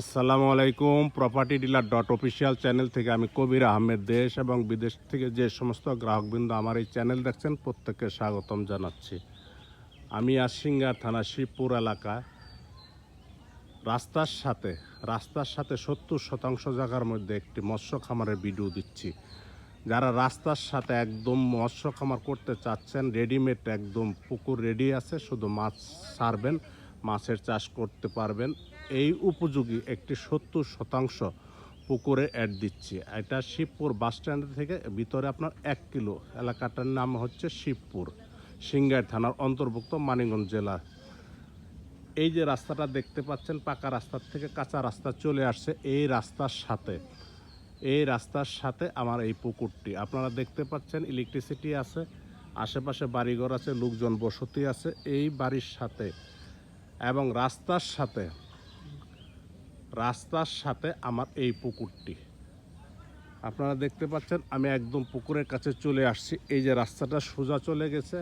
আসসালামু আলাইকুম property dealer dot official channel থেকে আমি কবির আহমেদ। দেশ এবং বিদেশ থেকে যে সমস্ত গ্রাহকবৃন্দ আমার এই চ্যানেল দেখছেন, প্রত্যেককে স্বাগতম জানাচ্ছি। আমি আসিঙ্গার থানা শিবপুর এলাকা। রাস্তার সাথে রাস্তার সাথে সত্তর শতাংশ জায়গার মধ্যে একটি মৎস্য খামারের ভিডিও দিচ্ছি। যারা রাস্তার সাথে একদম মৎস্য খামার করতে চাচ্ছেন রেডিমেড একদম পুকুর রেডি আছে, শুধু মাছ সারবেন, মাছের চাষ করতে পারবেন। এই উপযোগী একটি সত্তর শতাংশ পুকুরে অ্যাড দিচ্ছি। এটা শিবপুর বাস স্ট্যান্ড থেকে ভিতরে আপনার এক কিলো। এলাকাটার নাম হচ্ছে শিবপুর সিঙ্গার থানার অন্তর্ভুক্ত মানিকগঞ্জ জেলা। এই যে রাস্তাটা দেখতে পাচ্ছেন, পাকা রাস্তার থেকে কাঁচা রাস্তা চলে আসছে এই রাস্তার সাথে। এই রাস্তার সাথে আমার এই পুকুরটি। আপনারা দেখতে পাচ্ছেন ইলেকট্রিসিটি আছে, আশেপাশে বাড়িঘর আছে, লোকজন বসতি আছে। এই বাড়ির সাথে এবং রাস্তার সাথে রাস্তার সাথে আমার এই পুকুরটি। আপনারা দেখতে পাচ্ছেন, আমি একদম পুকুরের কাছে চলে আসছি। এই যে রাস্তাটা সোজা চলে গেছে।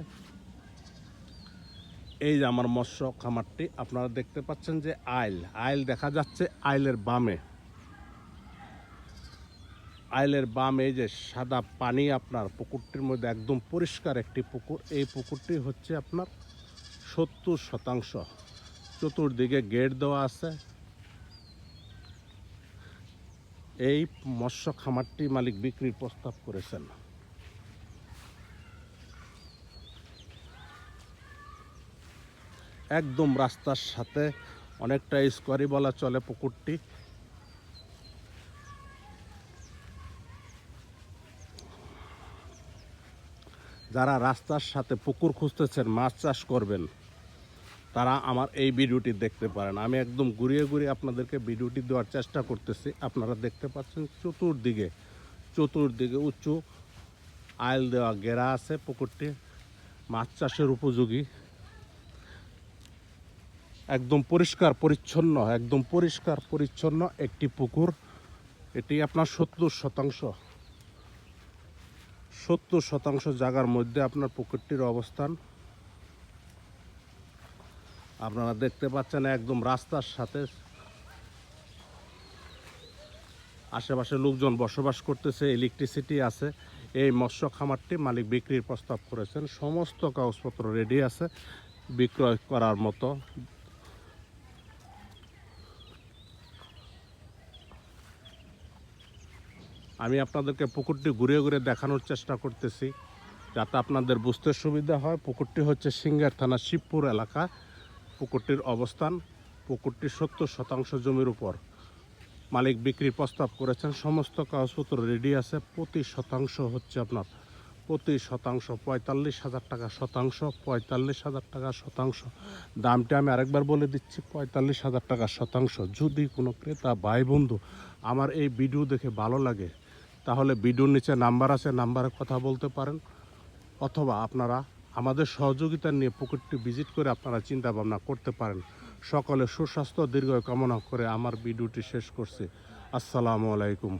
এই যে আমার মৎস্য খামারটি, আপনারা দেখতে পাচ্ছেন যে আইল। আইল দেখা যাচ্ছে আইলের বামে। আইলের বামে যে সাদা পানি আপনার পুকুরটির মধ্যে একদম পরিষ্কার একটি পুকুর। এই পুকুরটি হচ্ছে আপনার সত্তর শতাংশ। চতুর্দিকে গেট দেওয়া আছে। এই মৎস্য খামারটি মালিক বিক্রির প্রস্তাব করেছেন। একদম রাস্তার সাথে অনেকটা স্কোয়ারি বলা চলে পুকুরটি। যারা রাস্তার সাথে পুকুর খুঁজতেছেন, মাছ চাষ করবেন তারা আমার এই ভিডিওটি দেখতে পারেন। আমি একদম ঘুরিয়ে ঘুরিয়ে আপনাদেরকে ভিডিওটি দেওয়ার চেষ্টা করতেছি। আপনারা দেখতে পাচ্ছেন চতুর্দিকে চতুর্দিকে উঁচু আইল দেওয়া গেরা আছে পুকুরটি। মাছ চাষের উপযোগী। একদম পরিষ্কার পরিচ্ছন্ন, একদম পরিষ্কার পরিচ্ছন্ন একটি পুকুর। এটি আপনার সত্তর শতাংশ সত্তর শতাংশ জায়গার মধ্যে আপনার পুকুরটির অবস্থান। আপনারা দেখতে পাচ্ছেন একদম রাস্তার সাথে আশেপাশে লোকজন বসবাস করতেছে ইলেকট্রিসিটি আছে। এই মৎস্য খামারটি মালিক বিক্রির প্রস্তাব করেছেন। সমস্ত কাগজপত্র রেডি আছে বিক্রয় করার মতো। আমি আপনাদেরকে পুকুরটি ঘুরে ঘুরে দেখানোর চেষ্টা করতেছি, যাতে আপনাদের বুঝতে সুবিধা হয়। পুকুরটি হচ্ছে সিঙ্গার থানা শিবপুর এলাকা। পুকুরটির অবস্থান পুকুরটি সত্তর শতাংশ জমির উপর। মালিক বিক্রির প্রস্তাব করেছেন, সমস্ত কাগজপত্র রেডি আছে, প্রতি শতাংশ হচ্ছে আপনার, প্রতি শতাংশ পঁয়তাল্লিশ হাজার টাকা শতাংশ, পঁয়তাল্লিশ হাজার টাকা শতাংশ। দামটা আমি আরেকবার বলে দিচ্ছি, পঁয়তাল্লিশ হাজার টাকা শতাংশ। যদি কোনো ক্রেতা, ভাই, বন্ধু আমার এই ভিডিও দেখে ভালো লাগে, তাহলে ভিডিওর নিচে নাম্বার আছে, নাম্বারে কথা বলতে পারেন, অথবা আপনারা আমাদের সহযোগিতা নিয়ে পুকুরটি ভিজিট করে আপনারা চিন্তা ভাবনা করতে পারেন। সকলে সুস্বাস্থ্য দীর্ঘ কামনা করে আমার ভিডিওটি শেষ করছে। আসসালামু আলাইকুম।